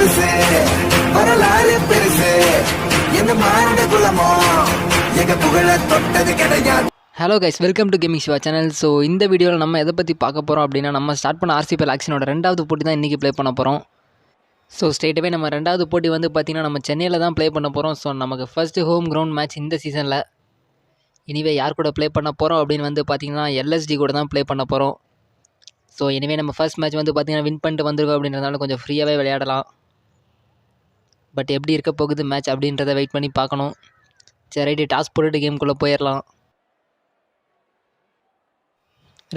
புதுசு வரலாறு பெருசு. எங்க மாநில குலமோ எங்க புகழ தொட்டது கிடையாது. Hello guys welcome to gaming Shiva channel so இந்த வீடியோவில் நம்ம எதை பற்றி பார்க்க போகிறோம் அப்படின்னா நம்ம ஸ்டார்ட் பண்ண ஆர்சிபிஎல் ஆக்ஷனோட ரெண்டாவது போட்டி தான் இன்றைக்கி ப்ளே பண்ண போகிறோம் ஸோ ஸ்டேட்டவே நம்ம ரெண்டாவது போட்டி வந்து பார்த்திங்கன்னா நம்ம சென்னையில் தான் ப்ளே பண்ண போகிறோம் ஸோ நமக்கு ஃபஸ்ட்டு ஹோம் கிரவுண்ட் மேட்ச் இந்த சீசனில் இனிவே யார் கூட ப்ளே பண்ண போகிறோம் அப்படின்னு வந்து பார்த்திங்கன்னா எல்எஸ்டி கூட தான் ப்ளே பண்ண போகிறோம் ஸோ இனிமேல் நம்ம ஃபர்ஸ்ட் மேட்ச் வந்து பார்த்திங்கன்னா வின் பண்ணிட்டு வந்திருக்கோம் அப்படின்றதுனால கொஞ்சம் ஃப்ரீயாகவே விளையாடலாம். பட் எப்படி இருக்க போகுது மேட்ச் அப்படின்றத வெயிட் பண்ணி பார்க்கணும். சரி ரைட்டு டாஸ் போட்டுட்டு கேம்குள்ளே போயிடலாம்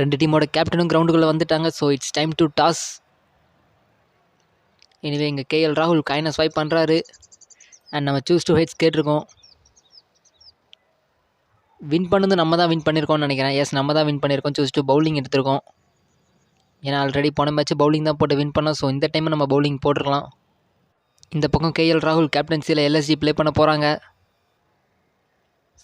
ரெண்டு டீமோட கேப்டனும் கிரவுண்டுக்குள்ளே வந்துட்டாங்க so it's time to toss anyway இங்கே கேஎல் ராகுல் காயினை ஸ்வைப் பண்ணுறாரு அண்ட் நம்ம சூஸ் டு ஹெட்ஸ் கேட்டிருக்கோம். வின் பண்ணது நம்ம தான் வின் பண்ணியிருக்கோம்னு நினைக்கிறேன். எஸ் நம்ம தான் வின் பண்ணியிருக்கோம் சூஸ் டு பவுலிங் எடுத்திருக்கோம். ஏன்னா ஆல்ரெடி போன மேட்ச் பவுலிங் தான் போட்டு வின் பண்ணோம். ஸோ இந்த டைம் நம்ம பவுலிங் போட்டுருக்கலாம் இந்த பக்கம் கேஎல் ராகுல் கேப்டன்சியில் எல்எஸ்ஜி ப்ளே பண்ண போகிறாங்க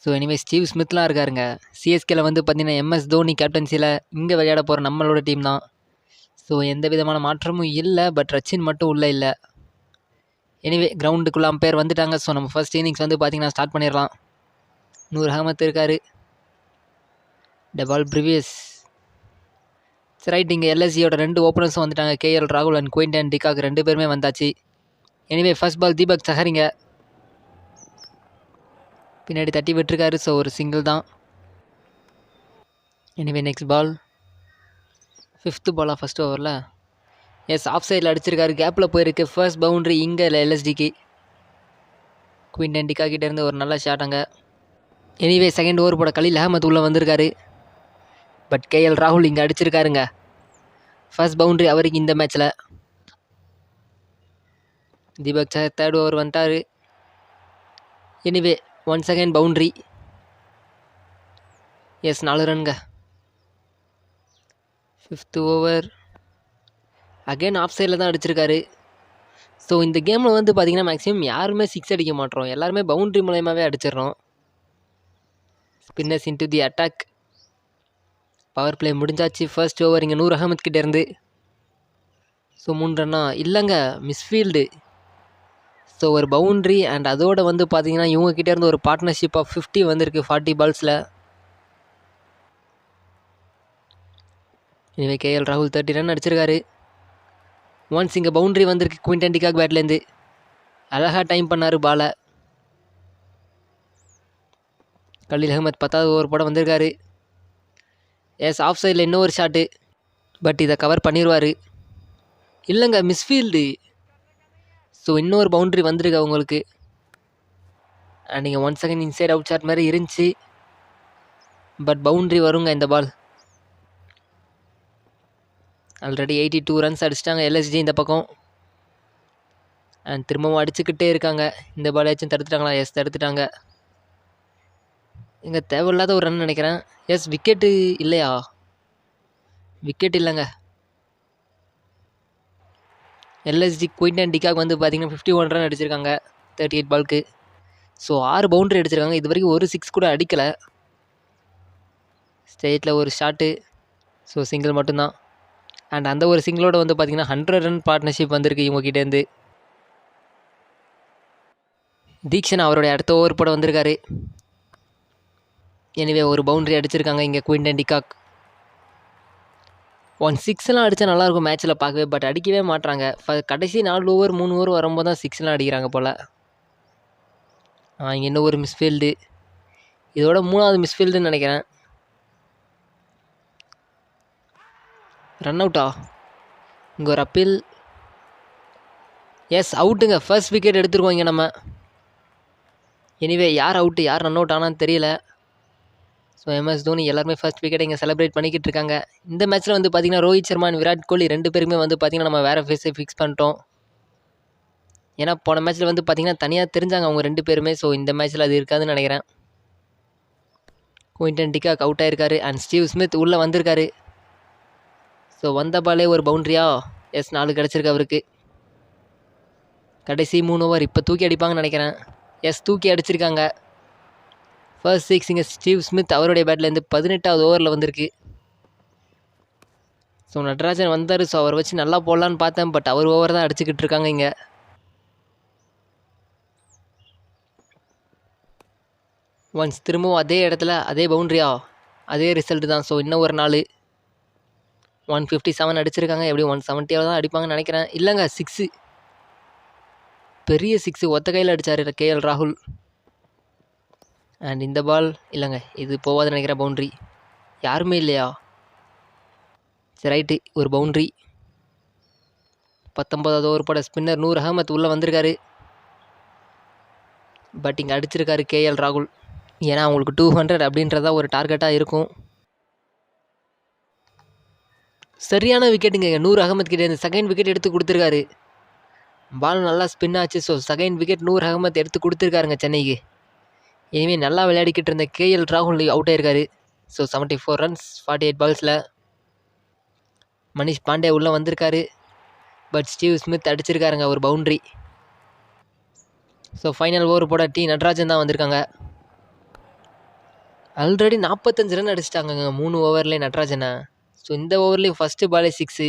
ஸோ எனிவே ஸ்டீவ் ஸ்மித்லாம் இருக்காருங்க. சிஎஸ்கேல வந்து பார்த்தீங்கன்னா எம்எஸ் தோனி கேப்டன்சியில் இங்கே விளையாட போகிற நம்மளோட டீம் தான். ஸோ எந்த விதமான மாற்றமும் இல்லை பட் ரச்சின் மட்டும் உள்ளே இல்லை. எனிவே கிரவுண்டுக்குள்ளே அம்பையர் வந்துட்டாங்க. ஸோ நம்ம ஃபர்ஸ்ட் இன்னிங்ஸ் வந்து பார்த்தீங்கன்னா ஸ்டார்ட் பண்ணிடலாம். நூறு அகமத் இருக்கார். டபால் ப்ரிவியஸ் சரி ரைட் இங்கே எல்எஸ்சியோட ரெண்டு ஓப்பனர்ஸும் வந்துட்டாங்க. கேஎல் ராகுல் அண்ட் குயின்டன் டிகாக் ரெண்டு பேருமே வந்தாச்சு. எனிவே ஃபர்ஸ்ட் பால் தீபக் சஹரிங்க பின்னாடி தட்டி விட்டுருக்காரு ஸோ ஒரு சிங்கிள் தான். எனிவே நெக்ஸ்ட் பால் ஃபிஃப்த்து பாலாக ஃபஸ்ட் ஓவரில் எஸ் ஆஃப் சைடில் அடிச்சிருக்காரு கேப்பில் போயிருக்கு. ஃபர்ஸ்ட் பவுண்ட்ரி இங்கே இல்லை எல்எஸ்டிக்கு குயின் டெண்டிகா கிட்டேருந்து ஒரு நல்ல ஷாட் அங்கே. எனிவே செகண்ட் ஓவர் போட கலீல் அஹமத் உள்ளே வந்திருக்காரு. பட் கேஎல் ராகுல் இங்கே அடிச்சிருக்காருங்க. ஃபர்ஸ்ட் பவுண்ட்ரி அவருக்கு இந்த மேட்ச்சில் தீபக் சார் தேர்ட் ஓவர் வந்துட்டார். Anyway one second boundary yes நாலு ரன்ங்க ஃபிஃப்த்து ஓவர் அகைன் ஆஃப் சைடில் தான் அடிச்சிருக்காரு. ஸோ இந்த கேமில் வந்து பார்த்திங்கன்னா மேக்ஸிமம் யாருமே சிக்ஸ் அடிக்க மாட்டோம். எல்லாருமே பவுண்ட்ரி மூலயமாவே அடிச்சிடறோம். Spinners into the attack power play முடிஞ்சாச்சு. ஃபர்ஸ்ட் ஓவர் இங்கே நூறு அகமத் கிட்டேருந்து ஸோ மூணு ரன்னா இல்லைங்க மிஸ்ஃபீல்டு ஸோ ஒரு பவுண்ட்ரி அண்ட் அதோடு வந்து பார்த்தீங்கன்னா இவங்ககிட்ட இருந்து ஒரு பார்ட்னர்ஷிப் ஆஃப் ஃபிஃப்டி வந்திருக்கு ஃபார்ட்டி பால்ஸில் இனிமே கேஎல் ராகுல் தேர்ட்டி ரன் அடிச்சிருக்காரு. ஒன்ஸ் இங்கே பவுண்ட்ரி வந்திருக்கு குவிண்டன் டிகாக் பேட்லேருந்து அழகாக டைம் பண்ணார் பாலை கலீல் அகமத் பத்தாவது ஓவர் போட வந்திருக்காரு. எஸ் ஆஃப் சைடில் இன்னொரு ஷாட்டு பட் இதை கவர் பண்ணிடுவார் இல்லைங்க மிஸ்ஃபீல்டு ஸோ இன்னொரு பவுண்ட்ரி வந்திருக்கு அவங்களுக்கு. அண்ட் நீங்கள் one second inside out shot மாதிரி இருந்துச்சு. பட் பவுண்ட்ரி வருங்க இந்த ball already eighty two runs அடிச்சிட்டாங்க எல்எஸ்ஜி இந்த பக்கம். அண்ட் திரும்பவும் அடிச்சுக்கிட்டே இருக்காங்க. இந்த பால் ஏச்சும் தடுத்துட்டாங்களா? எஸ் தடுத்துட்டாங்க. இங்கே தேவையில்லாத ஒரு ரன் நினைக்கிறேன். எஸ் விக்கெட்டு இல்லையா? விக்கெட் இல்லைங்க. எல்எஸ்டி அண்ட் டிகாக் வந்து பார்த்தீங்கன்னா ஃபிஃப்டி ஒன் ரன் அடிச்சிருக்காங்க. தேர்ட்டி எயிட் பால்க்கு ஸோ ஆறு பவுண்டரி அடிச்சிருக்காங்க. இது வரைக்கும் ஒரு சிக்ஸ் கூட அடிக்கலை. ஸ்டேட்டில் ஒரு ஷாட்டு ஸோ சிங்கிள் மட்டும்தான். அண்ட் அந்த ஒரு சிங்கிளோட வந்து பார்த்தீங்கன்னா ஹண்ட்ரட் ரன் பார்ட்னர்ஷிப் வந்திருக்கு இவங்ககிட்டேருந்து தீக்ஷன் அவருடைய அடுத்த ஓவர் போட வந்திருக்காரு. எனிவே ஒரு பவுண்டரி அடிச்சிருக்காங்க இங்கே குயின்டன் டிகாக் ஒன் சிக்ஸ்லாம் அடித்தா நல்லாயிருக்கும் மேட்ச்சில் பார்க்கவே பட் அடிக்கவே மாட்டுறாங்க கடைசி நாலு ஓவர் மூணு ஓவர் வரும்போது தான் சிக்ஸ்லாம் அடிக்கிறாங்க போல். இங்கே இன்னும் ஒரு மிஸ்ஃபீல்டு இதோட மூணாவது மிஸ்ஃபீல்டுன்னு நினைக்கிறேன். ரன் அவுட்டா இங்கே ஒரு அப்பீல் எஸ் அவுட்டுங்க ஃபர்ஸ்ட் விக்கெட் எடுத்துருக்கோம் இங்கே நம்ம. எனிவே யார் அவுட்டு யார் ரன் அவுட் ஆனான்னு தெரியல. ஸோ எம்எஸ் தோனி எல்லாருமே ஃபர்ஸ்ட் விக்கெட் இங்கே செலிப்ரேட் பண்ணிக்கிட்டு இருக்காங்க. இந்த மேட்ச்சில் வந்து பார்த்திங்கன்னா ரோஹித் சர்மா விராட் கோலி ரெண்டு பேருமே வந்து பார்த்திங்கன்னா நம்ம வேறு ஃபேஸை ஃபிக்ஸ் பண்ணிட்டோம். ஏன்னா போன மேட்ச்சில் வந்து பார்த்திங்கன்னா தனியாக தெரிஞ்சாங்க அவங்க ரெண்டு பேருமே. ஸோ இந்த மேட்ச்சில் அது இருக்காதுன்னு நினைக்கிறேன். குயின்டன் டிகாக் அவுட் ஆயிருக்காரு அண்ட் ஸ்டீவ் ஸ்மித் உள்ளே வந்திருக்காரு. ஸோ வந்த பாலே ஒரு பவுண்ட்ரியா எஸ் நாலு கிடச்சிருக்கு அவருக்கு. கடைசி மூணு ஓவர் இப்போ தூக்கி அடிப்பாங்கன்னு நினைக்கிறேன். எஸ் தூக்கி அடிச்சிருக்காங்க. ஃபர்ஸ்ட் சிக்ஸ் இங்கே ஸ்டீவ் ஸ்மித் அவருடைய பேட்லேருந்து பதினெட்டாவது ஓவரில் வந்திருக்கு. ஸோ நடராஜன் வந்தார். ஸோ அவர் வச்சு நல்லா போடலான்னு பார்த்தேன். பட் அவர் ஓவர் தான் அடிச்சுக்கிட்டு இருக்காங்க இங்கே. ஒன்ஸ் திரும்பவும் அதே இடத்துல அதே பவுண்ட்ரியா அதே ரிசல்ட் தான். ஸோ இன்னும் ஒரு நாள். ஒன் ஃபிஃப்டி செவன் அடிச்சிருக்காங்க. எப்படியும் ஒன் செவன்ட்டியாவது தான் அடிப்பாங்கன்னு நினைக்கிறேன். இல்லைங்க சிக்ஸு பெரிய சிக்ஸு ஒத்த கையில் அடித்தார் கே எல் ராகுல். அண்ட் இந்த பால் இல்லைங்க இது போகாதுன்னு நினைக்கிறேன் பவுண்ட்ரி யாருமே இல்லையா? சரி ரைட்டு ஒரு பவுண்ட்ரி பத்தொம்போதாவது ஓவர் பட ஸ்பின்னர் நூர் அகமத் உள்ளே வந்திருக்காரு. பட் இங்கே அடிச்சிருக்காரு கேஎல் ராகுல். ஏன்னா அவங்களுக்கு டூ ஹண்ட்ரட் அப்படின்றதா ஒரு டார்கெட்டாக இருக்கும். சரியான விக்கெட்டுங்க நூறு அகமத் கிட்டே இந்த செகண்ட் விக்கெட் எடுத்து கொடுத்துருக்காரு. பால் நல்லா ஸ்பின் ஆச்சு ஸோ செகண்ட் விக்கெட் நூறு அகமத் எடுத்து கொடுத்துருக்காருங்க சென்னைக்கு. இனிமேல் நல்லா விளையாடிக்கிட்டு இருந்த கேஎல் ராகுல் அவுட் ஆயிருக்காரு. So seventy four runs forty eight பால்ஸில் Manish Pandey உள்ளே வந்திருக்காரு. பட் ஸ்டீவ் ஸ்மித் அடிச்சிருக்காருங்க ஒரு பவுண்ட்ரி ஸோ ஃபைனல் ஓவர் போட டி நடராஜன் தான் வந்திருக்காங்க. ஆல்ரெடி நாற்பத்தஞ்சு ரன் அடிச்சிட்டாங்கங்க மூணு ஓவர்லேயே நடராஜனை. ஸோ இந்த ஓவர்லேயும் ஃபஸ்ட்டு பாலே சிக்ஸு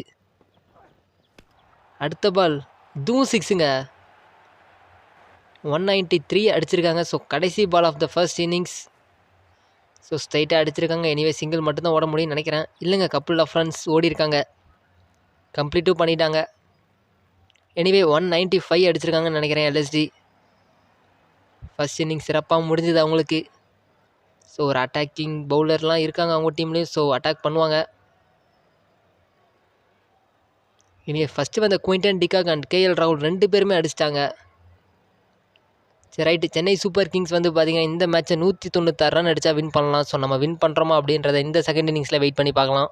அடுத்த பால் இதுவும் சிக்ஸுங்க ஒன் நைன்ட்டி த்ரீ அடிச்சிருக்காங்க. ஸோ கடைசி ball of the first innings so ஸ்ட்ரைட்டாக அடிச்சிருக்காங்க. எனிவே சிங்கிள் மட்டும்தான் ஓட முடியும்னு நினைக்கிறேன். இல்லைங்க கப்புள் ஆஃப் ரன்ஸ் ஓடி இருக்காங்க. கம்ப்ளீட்டும் பண்ணிட்டாங்க. எனிவே ஒன் நைன்ட்டி ஃபைவ் அடிச்சிருக்காங்கன்னு நினைக்கிறேன் எல்எஸ்டி ஃபஸ்ட் இன்னிங் சிறப்பாக முடிஞ்சுது அவங்களுக்கு. ஸோ ஒரு அட்டாக்கிங் பவுலர்லாம் இருக்காங்க அவங்க டீம்லேயும் ஸோ அட்டாக் பண்ணுவாங்க. இனி ஃபஸ்ட்டு வந்த குயின்டன் டிகாக் அண்ட் கேஎல் ராகுல் ரெண்டு பேருமே அடிச்சிட்டாங்க. சரி ரைட்டு சென்னை சூப்பர் கிங்ஸ் வந்து பார்த்தீங்கன்னா இந்த மேட்ச்சை நூற்றி தொண்ணூத்தாறு ரன் அடித்தா வின் பண்ணலாம் ஸோ நம்ம வின் பண்ணுறோமா அப்படின்றத இந்த செகண்ட் இன்னிங்ஸில் வெயிட் பண்ணி பார்க்கலாம்.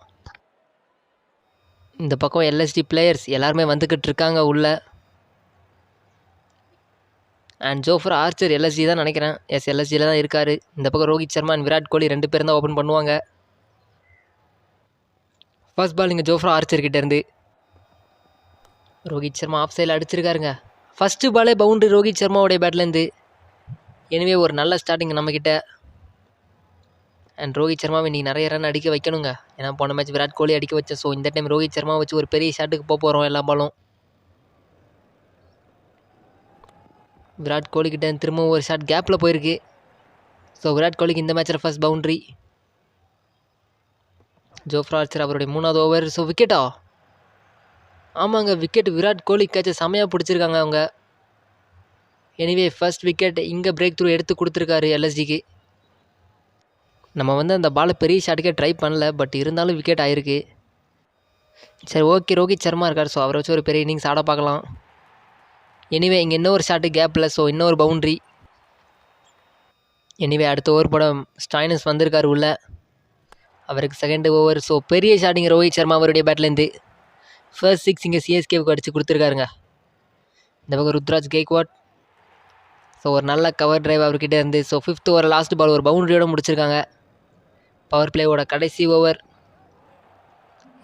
இந்த பக்கம் எல்எஸ்டி பிளேயர்ஸ் எல்லாருமே வந்துக்கிட்டு இருக்காங்க உள்ள. அண்ட் ஜோஃபர் ஆர்ச்சர் எல்எஸ்டி தான் நினைக்கிறேன். எஸ் எல்எஸ்டியில் தான் இருக்கார். இந்த பக்கம் ரோஹித் சர்மா அண்ட் விராட் கோலி ரெண்டு பேரும் தான் ஓப்பன் பண்ணுவாங்க. ஃபர்ஸ்ட் பால் இங்கே ஜோஃப்ரா ஆர்ச்சர் கிட்டேருந்து ரோஹித் சர்மா ஆஃப் சைடில் அடிச்சிருக்காருங்க. ஃபஸ்ட்டு பாலே பவுண்டரி ரோஹித் சர்மாவுடைய பேட்லேருந்து எனவே ஒரு நல்ல ஸ்டார்டிங் நம்மக்கிட்ட அண்ட் ரோஹித் சர்மாவை இன்றைக்கி நிறைய ரன் அடிக்க வைக்கணுங்க. ஏன்னா போன மேட்ச் விராட் கோலி அடிக்க வச்சேன் ஸோ இந்த டைம் ரோஹித் சர்மா வச்சு ஒரு பெரிய ஷாட்டுக்கு போக போகிறோம் எல்லா பாலும் விராட் கோலிக்கிட்ட திரும்பவும் ஒரு ஷாட் கேப்பில் போயிருக்கு. ஸோ விராட் கோலிக்கு இந்த மேட்ச்சில் ஃபஸ்ட் பவுண்ட்ரி ஜோஃப்ரா ஆர்ச்சர் அவருடைய மூணாவது ஓவர் ஸோ விக்கெட்டா ஆமாங்க விக்கெட் விராட் கோலி கேட்ச செமையாக பிடிச்சிருக்காங்க அவங்க. எனிவே ஃபர்ஸ்ட் விக்கெட் இங்கே பிரேக் த்ரூ எடுத்து கொடுத்துருக்காரு எல்எஸ்ஜிக்கு நம்ம வந்து அந்த பாலை பெரிய ஷாட்டுக்கே ட்ரை பண்ணல பட் இருந்தாலும் விக்கெட் ஆயிருக்கு. சரி ஓகே ரோஹித் சர்மா இருக்கார் ஸோ அவரை வச்சு ஒரு பெரிய இன்னிங்ஸ் ஆட பார்க்கலாம். எனிவே இங்கே இன்னொரு ஷாட்டு கேப்பில் ஸோ இன்னொரு பவுண்ட்ரி எனிவே அடுத்த ஓவர் படம் ஸ்டாயினஸ் வந்திருக்கார் உள்ள. அவருக்கு செகண்ட் ஓவர் ஸோ பெரிய ஷாட்டிங் ரோஹித் சர்மா அவருடைய பேட்லேருந்து ஃபர்ஸ்ட் சிக்ஸ் இங்கே சிஎஸ்கேவுக்கு அடித்து கொடுத்துருக்காருங்க. இந்த பக்கம் ருத்ராஜ் கேக்வாட். ஸோ ஒரு நல்ல கவர் டிரைவ் அவர்கிட்ட இருந்து so fifth over last ball ஒரு பவுண்டரியோடு முடிச்சிருக்காங்க. பவர் பிளேவோட கடைசி ஓவர்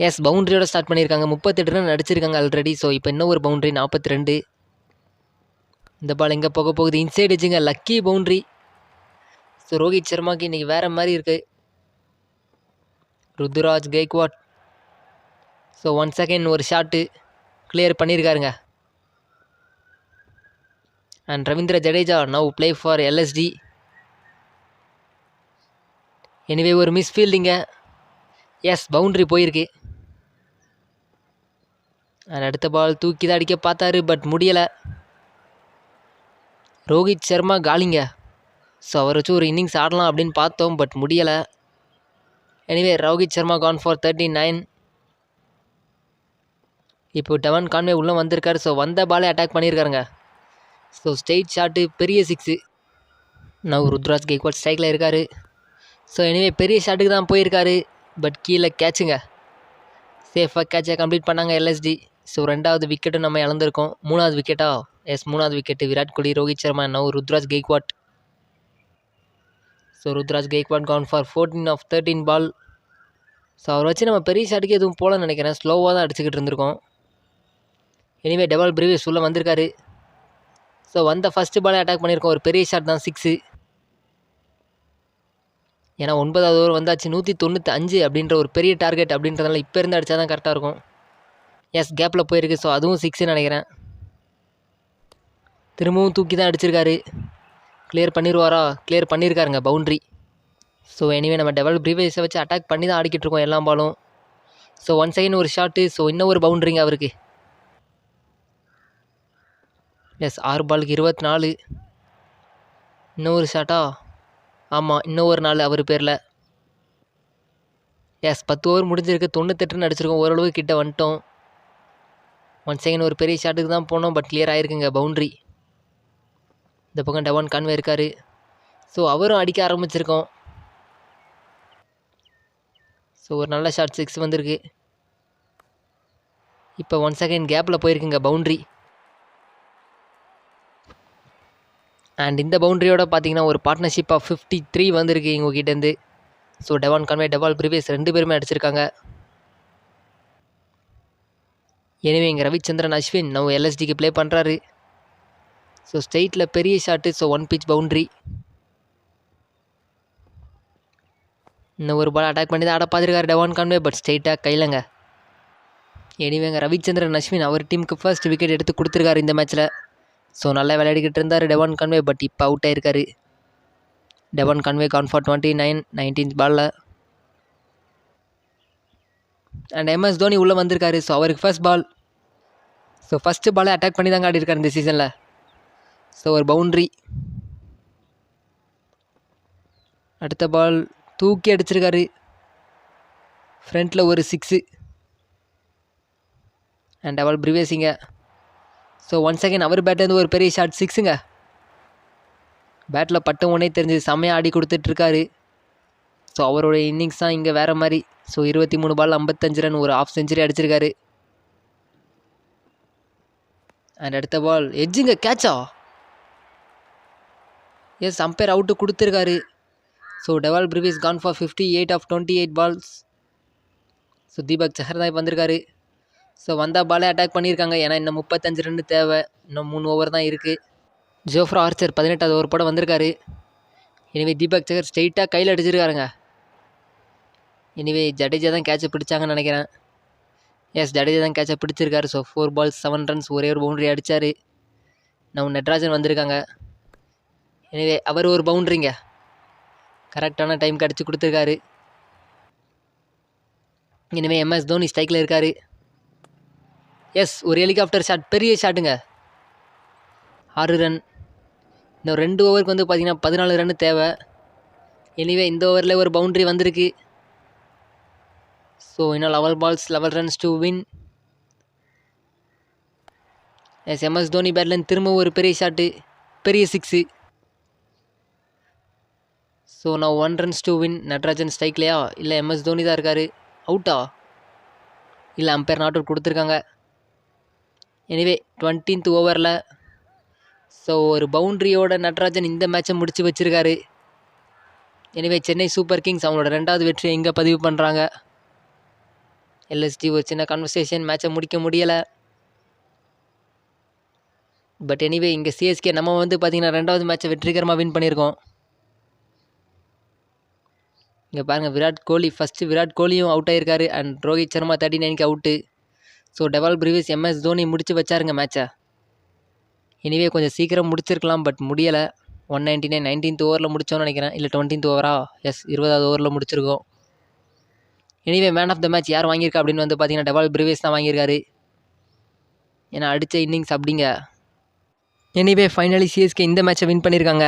எஸ் பவுண்ட்ரியோட ஸ்டார்ட் பண்ணியிருக்காங்க முப்பத்தெட்டு ரன் அடிச்சிருக்காங்க ஆல்ரெடி ஸோ இப்போ இன்னும் ஒரு பவுண்டரி நாற்பத்தி ரெண்டு இந்த பால் எங்கே போக போகுது? இன்சைட் வச்சுங்க லக்கி பவுண்ட்ரி ஸோ ரோஹித் சர்மாக்கு இன்றைக்கி வேறு மாதிரி இருக்குது Ruturaj Gaikwad so one second ஒரு shot clear பண்ணியிருக்காருங்க and Ravindra Jadeja now play for LSG anyway ஒரு மிஸ்ஃபீல்டிங்க எஸ் பவுண்ட்ரி போயிருக்கு. அண்ட் அடுத்த பால் தூக்கி தான் அடிக்க பார்த்தாரு பட் முடியலை. ரோஹித் சர்மா காலிங்க. ஸோ அவரை வச்சு ஒரு இன்னிங்ஸ் ஆடலாம் அப்படின்னு பார்த்தோம் பட் முடியலை. Anyway Rohit Sharma gone for thirty nine இப்போ டெவன் கான்வே உள்ளே வந்திருக்காரு. ஸோ வந்த பாலே அட்டாக் பண்ணியிருக்காருங்க. ஸோ ஸ்ட்ரெயிட் ஷாட்டு பெரிய சிக்ஸு நவ் ருத்ராஜ் கெய்க்வாட் ஸ்ட்ரைக்கில் இருக்கார். ஸோ எனிவே பெரிய ஷாட்டுக்கு தான் போயிருக்காரு. பட் கீழே கேட்சுங்க சேஃபாக கேட்சை கம்ப்ளீட் பண்ணாங்க எல்எஸ்டி ஸோ ரெண்டாவது விக்கெட்டும் நம்ம இழந்திருக்கோம். மூணாவது விக்கெட்டா எஸ் மூணாவது wicket Virat Kohli Rohit Sharma now Ruturaj Gaikwad so Ruturaj Gaikwad gone for fourteen off thirteen ball so அவரை வச்சு நம்ம பெரிய ஷாட்டுக்கு எதுவும் போகலன்னு நினைக்கிறேன். ஸ்லோவாக தான் அடிச்சுக்கிட்டு இருந்திருக்கோம். எனிவே டபுள் பிரிவியஸ் உள்ளே வந்திருக்காரு. ஸோ வந்த ஃபஸ்ட்டு பாலே அட்டாக் பண்ணியிருக்கோம். ஒரு பெரிய ஷாட் தான் சிக்ஸு ஏன்னா ஒன்பதாவது ஓவர் வந்தாச்சு. நூற்றி தொண்ணூற்றி அஞ்சு அப்படின்ற ஒரு பெரிய டார்கெட் அப்படின்றதுனால இப்போ இருந்து அடித்தா தான் கரெக்டாக இருக்கும். எஸ் கேப்பில் போயிருக்கு. ஸோ அதுவும் சிக்ஸ்னு நினைக்கிறேன். திரும்பவும் தூக்கி தான் அடிச்சிருக்காரு. கிளியர் பண்ணிடுவாரா கிளியர் பண்ணியிருக்காருங்க பவுண்ட்ரி ஸோ எனிவே நம்ம டெவல் ப்ரீவியஸை வச்சு அட்டாக் பண்ணி தான் ஆடிக்கிட்டு இருக்கோம் எல்லா பாலும் ஸோ ஒன் செகண்ட் ஒரு ஷாட்டு ஸோ இன்னும் ஒரு பவுண்ட்ரிங்க அவருக்கு. எஸ் ஆறு பாலுக்கு இருபத்தி நாலு இன்னொரு ஷாட்டா ஆமாம் இன்னும் ஒரு நாள் அவர் பேரில். எஸ் பத்து ஓவர் முடிஞ்சிருக்கு. தொண்ணூத்தெட்டுன்னு அடிச்சிருக்கோம் ஓரளவு கிட்ட வந்துட்டோம். ஒன் செகண்ட் ஒரு பெரிய ஷாட்டுக்கு தான் போனோம். பட் கிளியர் ஆகிருக்குங்க பவுண்ட்ரி இந்த பக்கம் டவான் கான்வே இருக்கார். ஸோ அவரும் அடிக்க ஆரம்பிச்சிருக்கோம். ஸோ ஒரு நல்ல ஷாட் சிக்ஸ் வந்திருக்கு. இப்போ ஒன் செகண்ட் கேப்பில் போயிருக்குங்க பவுண்ட்ரி அண்ட் இந்த பவுண்ட்ரியோட பார்த்தீங்கன்னா ஒரு பார்ட்னர்ஷிப் ஆஃப் ஃபிஃப்டி த்ரீ வந்திருக்கு இவங்ககிட்டேருந்து so Devon Conway Dewald Brevis ரெண்டு பேருமே அடிச்சிருக்காங்க. எனவே இங்கே ரவிச்சந்திரன் அஸ்வின் நம்ம எல்எஸ்டிக்கு ப்ளே பண்ணுறாரு ஸோ ஸ்ட்ரெயிட்டில் பெரிய shot so one pitch boundary இன்னும் ஒரு பால் அட்டாக் பண்ணி தான் ஆட பார்த்துருக்காரு டெவான் கான்வே பட் ஸ்ட்ரெயிட்டாக கையிலங்க. எனிவேங்க ரவிச்சந்திரன் அஸ்வின் அவர் டீமுக்கு ஃபர்ஸ்ட் விக்கெட் எடுத்து கொடுத்துருக்காரு இந்த மேட்ச்சில் ஸோ நல்லா விளையாடிக்கிட்டு இருந்தார் டெவான் கன்வே பட் இப்போ அவுட் ஆயிருக்காரு. Devon Conway gone for twenty nine nineteenth பாலில் அண்ட் எம்எஸ் தோனி உள்ளே வந்திருக்காரு. ஸோ அவருக்கு ஃபர்ஸ்ட் பால் ஸோ ஃபஸ்ட்டு பாலை அட்டாக் பண்ணி தாங்க ஆடிருக்கார் இந்த சீசனில் ஸோ ஒரு பவுண்ட்ரி அடுத்த பால் தூக்கி அடிச்சிருக்காரு. ஃப்ரண்ட்டில் ஒரு சிக்ஸு அண்ட் அவள் ப்ரிவேசிங்க. ஸோ ஒன் செகண்ட் அவர் பேட்லேருந்து ஒரு பெரிய ஷாட் சிக்ஸுங்க பேட்டில் பட்ட உடனே தெரிஞ்சு செம்மையாக ஆடி கொடுத்துட்ருக்காரு ஸோ அவரோட இன்னிங்ஸ் தான் இங்கே வேறு மாதிரி. ஸோ இருபத்தி மூணு பால் ஐம்பத்தஞ்சு ரன் ஒரு ஆஃப் செஞ்சுரி அடிச்சிருக்காரு. அண்ட் அடுத்த பால் எட்ஜுங்க கேட்சா எஸ் அம்பையர் அவுட்டு கொடுத்துருக்காரு. So Dewald Brevis gone for fifty eight off twenty eight balls so Deepak Chahar தான் வந்திருக்காரு. ஸோ வந்தால் பாலே அட்டாக் பண்ணியிருக்காங்க. ஏன்னா இன்னும் முப்பத்தஞ்சு ரன் தேவை. இன்னும் மூணு ஓவர் தான் இருக்குது ஜோஃப்ரா ஆர்ச்சர் பதினெட்டாவது ஓவர் போட வந்திருக்காரு. எனவே தீபக் சகர் ஸ்ட்ரெயிட்டாக கையில் அடிச்சிருக்காருங்க. எனவே ஜடேஜா தான் கேட்சை பிடிச்சாங்கன்னு நினைக்கிறேன். எஸ் ஜடேஜா தான் கேட்சை பிடிச்சிருக்காரு. So four balls seven runs ஒரே ஒரு பவுண்டரி அடித்தார் நம்ம நட்ராஜன் வந்திருக்காங்க. எனவே அவர் ஒரு பவுண்ட்ரிங்க கரெக்டான டைம் கிடச்சி கொடுத்துருக்காரு. இனிமேல் எம்எஸ் தோனி ஸ்ட்ரைக்கில் இருக்கார். எஸ் ஒரு ஹெலிகாப்டர் ஷாட் பெரிய ஷாட்டுங்க ஆறு ரன் இன்னும் ரெண்டு ஓவருக்கு வந்து பார்த்திங்கன்னா பதினாலு ரன் தேவை. எனிவே இந்த ஓவரில் ஒரு பவுண்ட்ரி வந்திருக்கு. ஸோ இன்னும் level balls level runs to win yes MS Dhoni பேட்லேருந்து திரும்ப ஒரு பெரிய ஷாட்டு பெரிய சிக்ஸு ஸோ நான் one runs to win Natarajan ஸ்ட்ரைக்லையா இல்லை எம்எஸ் தோனி தான் இருக்கார்? அவுட்டா இல்லை அம்பையர் நாட் அவுட் கொடுத்துருக்காங்க. எனிவே டுவெண்ட்டீன்த் ஓவரில் ஸோ ஒரு பவுண்ட்ரியோட நட்ராஜன் இந்த மேட்சை முடித்து வச்சுருக்காரு. எனிவே சென்னை சூப்பர் கிங்ஸ் அவங்களோட ரெண்டாவது வெற்றியை இங்கே பதிவு பண்ணுறாங்க எல்எஸ்டி ஒரு சின்ன கான்வர்சேஷன் மேட்சை முடிக்க முடியலை. பட் எனிவே இங்கே சிஎஸ்கே நம்ம வந்து பார்த்திங்கன்னா ரெண்டாவது மேட்சை வெற்றிகரமாக வின் பண்ணியிருக்கோம். இங்கே பாருங்கள் விராட் கோலி ஃபஸ்ட்டு விராட் கோலியும் அவுட் ஆகியிருக்காரு அண்ட் ரோஹித் சர்மா தேர்ட்டி நைனுக்கு out so Dewald Brevis MS Dhoni முடிச்சு வச்சாருங்க மேட்சை எனிவே கொஞ்சம் சீக்கிரம் முடிச்சிருக்கலாம் பட் முடியலை. ஒன் நைன்டி நைன் நைன்டீன்த் ஓவரில் முடித்தோன்னு நினைக்கிறேன். இல்லை டுவெண்ட்டீன்த் ஓவரா எஸ் இருபதாவது ஓவரில் முடிச்சிருக்கோம். Anyway man of the match யார் வாங்கியிருக்கா அப்படின்னு வந்து பார்த்தீங்கன்னா டெவால் பிரிவேஸ் தான் வாங்கியிருக்காரு. ஏன்னா அடித்த இன்னிங்ஸ் அப்படிங்க. எனிவே ஃபைனலி சிஎஸ்கே இந்த மேட்ச்சை வின் பண்ணியிருக்காங்க